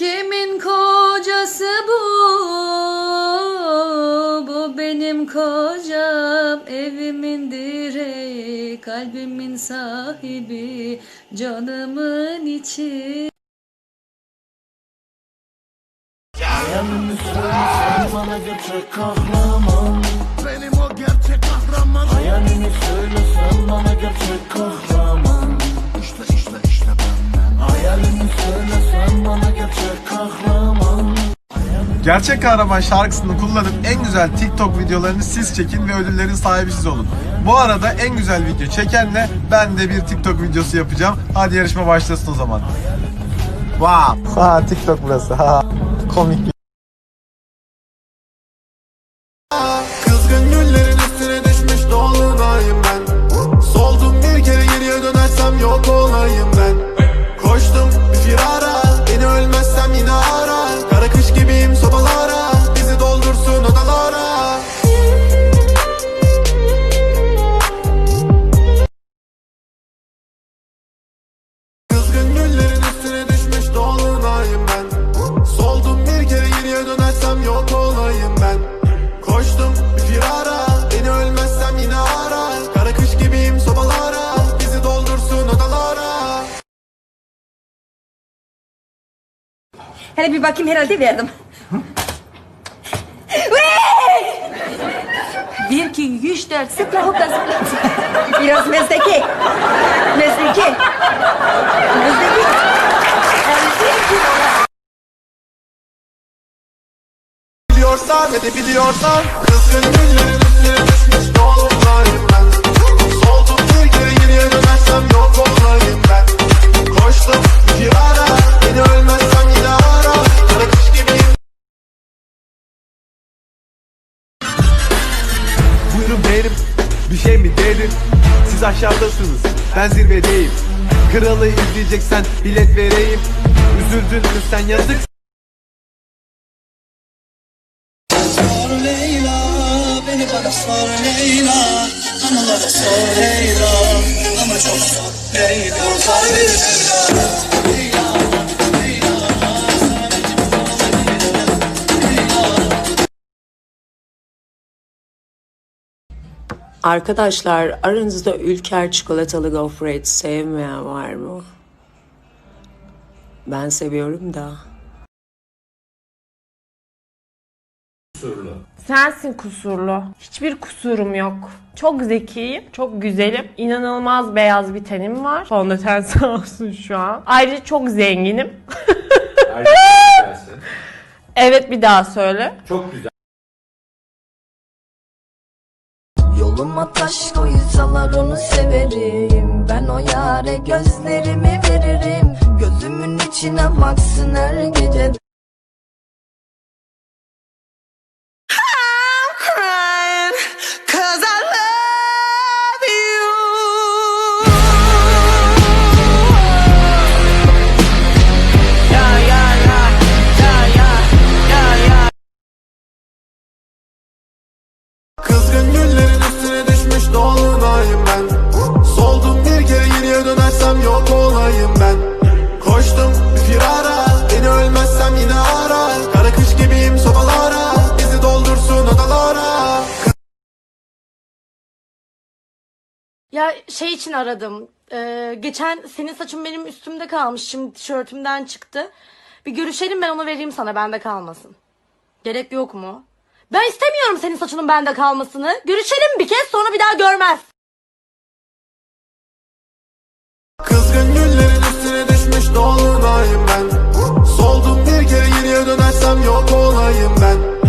Kimin kocası bu? Bu benim kocam, evimin direği, kalbimin sahibi, canımın içi. Bana gerçek kahraman Benim o gerçek kahraman Hayalini söylesen bana gerçek kahraman İşte işte işte benden Gerçek kahraman Gerçek Kahraman şarkısını kullanıp en güzel TikTok videolarını siz çekin ve ödüllerin sahibi siz olun. Bu arada en güzel video çekenle ben de bir TikTok videosu yapacağım. Hadi yarışma başlasın o zaman. Wow. Ha TikTok burası. Ha. Komik. Hele bir bakayım herhalde verdim. bir, iki, üç, dört, zıpla hopla zıpla. Biraz mezdeki. Mezdeki. Mezdeki. Biliyorsan ve de biliyorsan Kızgın güllerin üstüne düşmüş dolunayım ben Soldum bir kere geriye dönersem yok olayım ben Koştum bir firara şey mi dedim Siz aşağıdasınız ben zirvedeyim. Kralı izleyeceksen bilet vereyim. Üzüldün mü sen yazık. Sor Leyla, Anılara sor Leyla, ama çok sor Leyla. Sor Leyla Arkadaşlar aranızda ülker çikolatalı gofret sevmeyen var mı? Ben seviyorum da. Sensin kusurlu. Hiçbir kusurum yok. Çok zekiyim, çok güzelim. İnanılmaz beyaz bir tenim var. Fondöten sağ olsun şu an. Ayrıca çok zenginim. evet bir daha söyle. Yoluma taş koysalar onu severim. Ben o yare gözlerimi veririm. Gözümün içine baksın her gece Ya şey için aradım. Ee, geçen senin saçın benim üstümde kalmış. Şimdi tişörtümden çıktı. Bir görüşelim ben onu vereyim sana bende kalmasın. Gerek yok mu? Ben istemiyorum senin saçının bende kalmasını. Görüşelim bir kez sonra bir daha görmez. Kızgın güllerin üstüne düşmüş dolunayım ben Soldum bir kere geriye dönersem yok olayım ben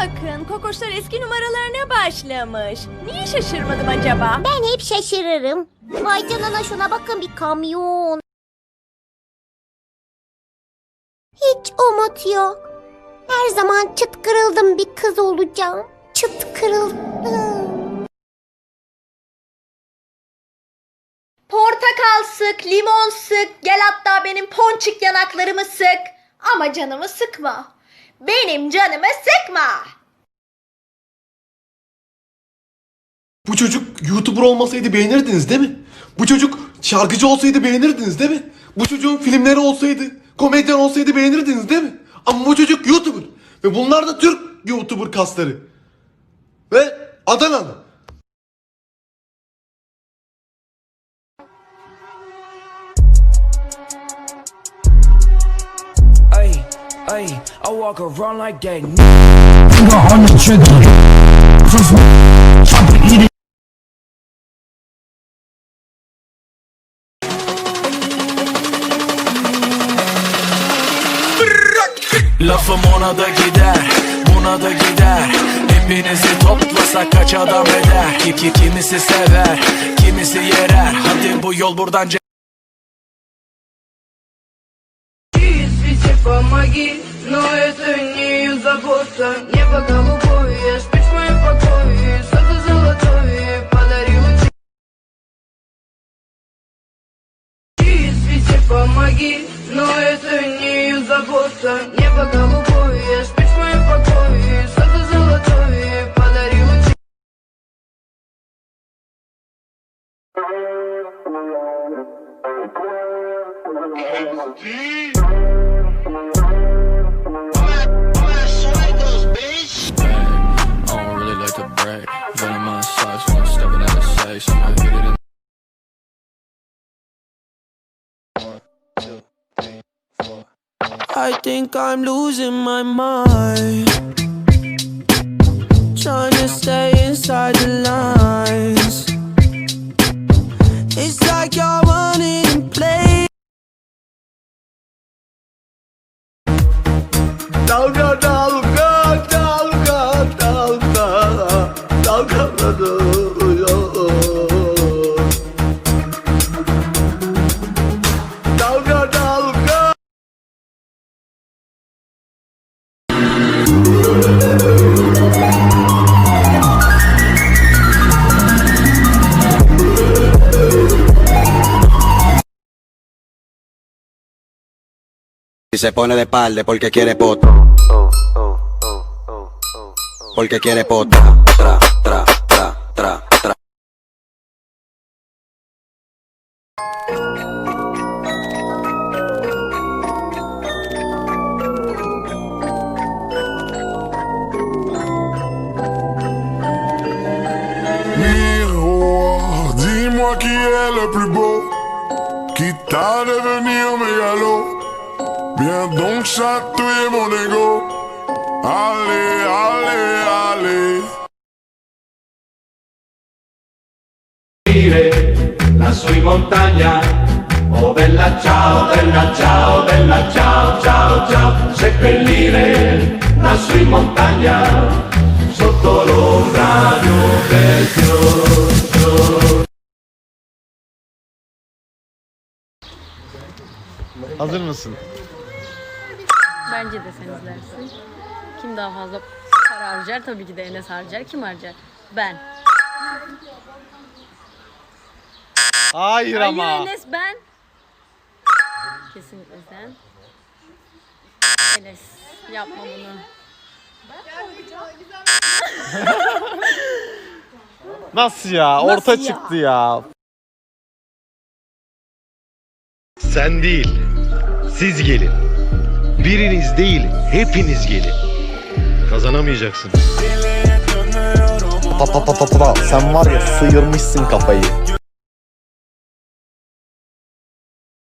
bakın, kokoşlar eski numaralarına başlamış. Niye şaşırmadım acaba? Ben hep şaşırırım. Vay canına şuna bakın bir kamyon. Hiç umut yok. Her zaman çıt kırıldım bir kız olacağım. Çıt kırıldım. Portakal sık, limon sık, gel hatta benim ponçik yanaklarımı sık. Ama canımı sıkma. Benim canımı sıkma. Bu çocuk YouTuber olmasaydı beğenirdiniz değil mi? Bu çocuk şarkıcı olsaydı beğenirdiniz değil mi? Bu çocuğun filmleri olsaydı, komedyen olsaydı beğenirdiniz değil mi? Ama bu çocuk YouTuber. Ve bunlar da Türk YouTuber kasları. Ve Adanalı. Ay, I walk around like that. Lafım ona da gider, buna da gider. Hepinizi toplasa kaç adam eder? Ki, ki, Kimisi sever, kimisi yerer. Hadi bu yol buradan помоги, но это не забота. Небо голубое, спишь в моем покое. Что-то золотое подарила тебе Свете помоги, но это не забота. Небо голубое, out of sight, so I hit it in. I think I'm losing my mind. Trying to stay inside the lines. Y se pone de palde porque quiere poto. Porque quiere poto. Tra, tra, tra, tra, tra. Donc chatouiller mon ego. Allez, allez, allez. Lassù in montagna. Oh bella ciao, bella ciao, bella ciao, ciao, ciao. Seppellire lassù in montagna. Sotto l'ombra di un bel fiore. Hazır mısın? Bence de sen izlersin. Kim daha fazla para harcar? Tabii ki de Enes harcar. Kim harcar? Ben. Hayır Hayır ama. Enes ben. Kesinlikle sen. Enes yapma bunu. Nasıl ya? Orta çıktı ya. Sen değil, siz gelin. Biriniz değil, hepiniz gelin. Kazanamayacaksın. Pa pa pa pa pa sen var ya sıyırmışsın kafayı